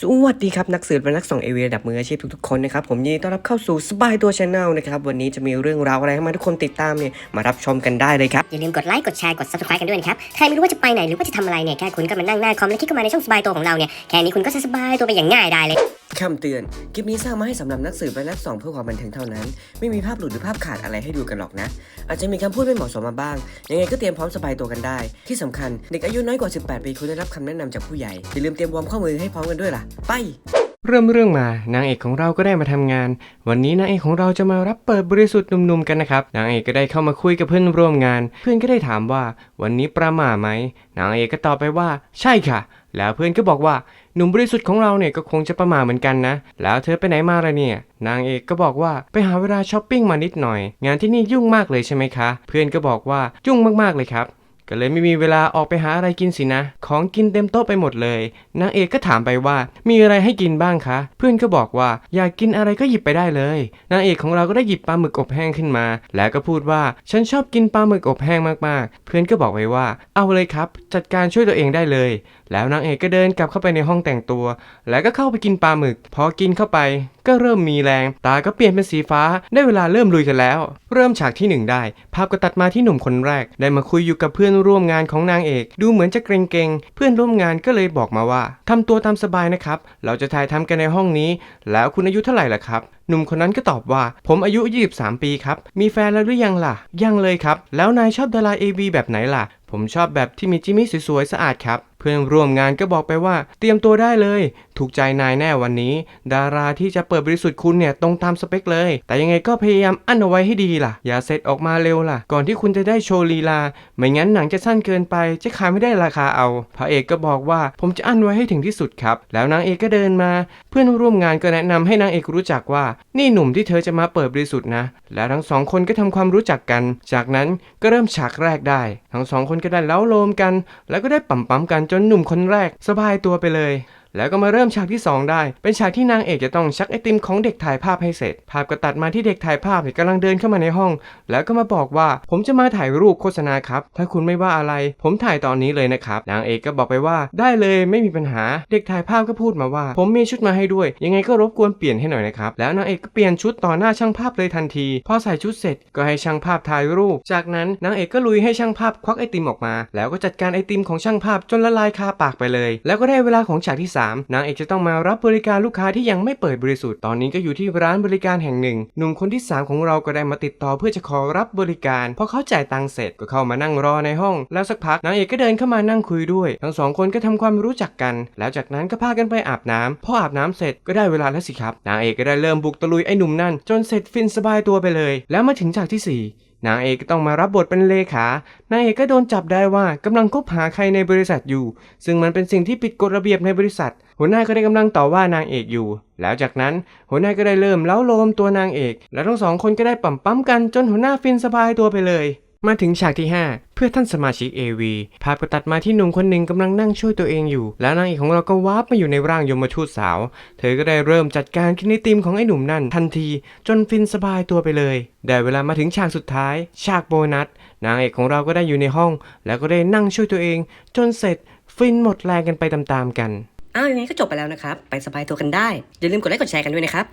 สวัสดีครับนักสืบและนักส่องเอเวระดับมืออาชีพทุกๆคนนะครับผมยินดีต้อนรับเข้าสู่สบายตัวชาแนลนะครับวันนี้จะมีเรื่องราวอะไรให้มาทุกคนติดตามเนี่ยมารับชมกันได้เลยครับอย่าลืมกดไลค์กดแชร์กด subscribe กันด้วยนะครับใครไม่รู้ว่าจะไปไหนหรือว่าจะทำอะไรเนี่ยแค่คุณก็มานั่งหน้าคอมแล้วคลิกเข้ามาในช่องสบายตัวของเราเนี่ยแค่นี้คุณก็จะสบายตัวไปอย่างง่ายได้เลย คำเตือน คลิปนี้สร้างมาให้สำหรับนักสืบและนักสองเพื่อความบันเทิงเท่านั้น ไม่มีภาพหลุดหรือภาพขาดอะไรให้ดูกันหรอกนะ อาจจะมีคำพูดไม่เหมาะสมมาบ้าง ยังไงก็เตรียมพร้อมสบายตัวกันได้ ที่สำคัญเด็กอายุน้อยกว่า 18 ปีควรได้รับคำแนะนำจากผู้ใหญ่ อย่าลืมเตรียมวอร์มข้อมือให้พร้อมกันด้วยล่ะ ไป เริ่มเรื่องมานางเอกของเราก็ได้มาทำงาน วันนี้นางเอกของเราจะมารับเปิดบริสุทธิ์หนุ่มๆกันนะครับนางเอกก็ได้เข้ามาคุยกับเพื่อนร่วมงาน เพื่อนก็ได้ถามว่า วันนี้ประหม่าไหมนางเอกก็ตอบไปว่า ใช่ค่ะ แล้วเพื่อนก็บอกว่าหนุ่มบริสุทธิ์ของเราเนี่ยก็คงจะประหม่าเหมือนกันนะ แล้วเธอไปไหนมาละเนี่ย นางเอกก็บอกว่าไปหาเวลาช้อปปิ้งมานิดหน่อย งานที่นี่ยุ่งมากเลยใช่ไหมคะ เพื่อนก็บอกว่ายุ่งมากๆเลยครับ ก็เลยไม่มีเวลาออกไปหาอะไรกินสินะ ของกินเต็มโต๊ะไปหมดเลย นางเอกก็ถามไปว่า มีอะไรให้กินบ้างคะ เพื่อนก็บอกว่าอยากกินอะไรก็หยิบไปได้เลย นางเอกของเราก็ได้หยิบปลาหมึกอบแห้งขึ้นมา แล้วก็พูดว่าฉันชอบกินปลาหมึกอบแห้งมากๆ เพื่อนก็บอกไว้ว่า เอาเลยครับ จัดการช่วยตัวเองได้เลย แล้วนางเอกก็เดินกลับเข้าไปในห้องแต่งตัว แล้วก็เข้าไปกินปลาหมึก พอกินเข้าไปก็เริ่มมีแรง ตาก็เปลี่ยนเป็นสีฟ้า ได้เวลาเริ่มลุยกันแล้ว เริ่มฉากที่หนึ่งได้ ภาพก็ตัดมาที่หนุ่มคนแรก ได้มาคุยอยู่กับเพื่อนร่วมงานของนางเอก ดูเหมือนจะเกรงๆ เพื่อนร่วมงานก็เลยบอกมาว่าทำตัวตามสบายนะครับ เราจะถ่ายทำกันในห้องนี้ แล้วคุณอายุเท่าไหร่ล่ะครับ หนุ่มคนนั้นก็ตอบว่า ผมอายุ 23 ปีครับ มีแฟนแล้วหรือยังล่ะ ยังเลยครับ แล้วนายชอบดารา AV แบบไหนล่ะ ผมชอบแบบที่มีจิมมี่สวยๆ สะอาดครับ เพื่อนร่วมงานก็บอกไปว่า เตรียมตัวได้เลย ถูกใจนายแน่วันนี้ ดาราที่จะเปิดบริสุทธิ์คุณเนี่ยตรงตามสเปคเลย แต่ยังไงก็พยายามอั้นเอาไว้ให้ดีล่ะ อย่าเสร็จออกมาเร็วล่ะ ก่อนที่คุณจะได้โชว์ลีลา ไม่งั้นหนังจะสั้นเกินไป จะขายไม่ได้ราคาเอา พระเอกก็บอกว่าผมจะอั้นไว้ให้ถึงที่สุดครับ แล้วนางเอกก็เดินมา เพื่อนร่วมงานก็แนะนำให้นางเอกรู้จักว่า นี่หนุ่มที่เธอจะมาเปิดบริสุทธิ์นะ แล้วทั้งสองคนก็ทำความรู้จักกัน จากนั้นก็เริ่มฉากแรกได้ ทั้งสองคนก็ได้เล้าโลมกัน แล้วก็ได้ปั๊มปั๊มกันจนหนุ่มคนแรกสบายตัวไปเลย แล้วก็มาเริ่มฉากที่ 2 ได้ เป็นฉากที่นางเอกจะต้องชักไอติมของเด็กถ่ายภาพให้เสร็จ ภาพก็ตัดมาที่เด็กถ่ายภาพเนี่ยกำลังเดินเข้ามาในห้อง แล้วก็มาบอกว่าผมจะมาถ่ายรูปโฆษณาครับ ถ้าคุณไม่ว่าอะไร ผมถ่ายตอนนี้เลยนะครับ นางเอกก็บอกไปว่าได้เลยไม่มีปัญหา เด็กถ่ายภาพก็พูดมาว่า ผมมีชุดมาให้ด้วย ยังไงก็รบกวนเปลี่ยนให้หน่อยนะครับ แล้วนางเอกก็เปลี่ยนชุดต่อหน้าช่างภาพเลยทันที พอใส่ชุดเสร็จก็ให้ช่างภาพถ่ายรูป จากนั้นนางเอกก็ลุยให้ช่างภาพควักไอติมออกมา แล้วก็จัดการไอติมของช่างภาพจนละลายคาปากไปเลย แล้วก็ได้เวลาของฉากที่สามนางเอกจะต้องมารับบริการลูกค้าที่ยังไม่เปิดบริสุทธิ์ตอนนี้ก็อยู่ที่ร้านบริการแห่งหนึ่ง หนุ่มคนที่สามของเราก็ได้มาติดต่อเพื่อจะขอรับบริการพอเขาจ่ายตังค์เสร็จก็เข้ามานั่งรอในห้อง แล้วสักพักนางเอกก็เดินเข้ามานั่งคุยด้วย ทั้งสองคนก็ทำความรู้จักกัน แล้วจากนั้นก็พากันไปอาบน้ำพออาบน้ำเสร็จก็ได้เวลาแล้วสิครับนางเอกก็ได้เริ่มบุกตะลุยไอ้หนุ่มนั่นจนเสร็จฟินสบายตัวไปเลย แล้วมาถึงฉากที่สี่ นางเอกก็ต้องมารับบทเป็นเลขา นางเอกก็โดนจับได้ว่ากำลังคบหาใครในบริษัทอยู่ ซึ่งมันเป็นสิ่งที่ผิดกฎระเบียบในบริษัท หัวหน้าก็ได้กำลังต่อว่านางเอกอยู่ แล้วจากนั้นหัวหน้าก็ได้เริ่มเล้าโลมตัวนางเอก และทั้งสองคนก็ได้ปั๊มปั๊มกันจนหัวหน้าฟินสบายตัวไปเลย มาถึงฉากที่ 5 เพื่อท่านสมาชิก AV ภาพก็ตัดมาที่หนุ่มคนหนึ่งกำลังนั่งช่วยตัวเองอยู่ แล้วนางเอกของเราก็วาร์ปมาอยู่ในร่างยมทูตสาว เธอก็ได้เริ่มจัดการกินไอติมของไอ้หนุ่มนั่นทันที จนฟินสบายตัวไปเลย ได้เวลามาถึงฉากสุดท้าย ฉากโบนัส นางเอกของเราก็ได้อยู่ในห้อง แล้วก็ได้นั่งช่วยตัวเอง จนเสร็จฟินหมดแรงกันไปตามๆกันอ้าวยังไงก็จบไปแล้วนะครับ ไปสบายตัวกันได้อย่าลืมกดไลค์กดแชร์กันด้วยนะครับ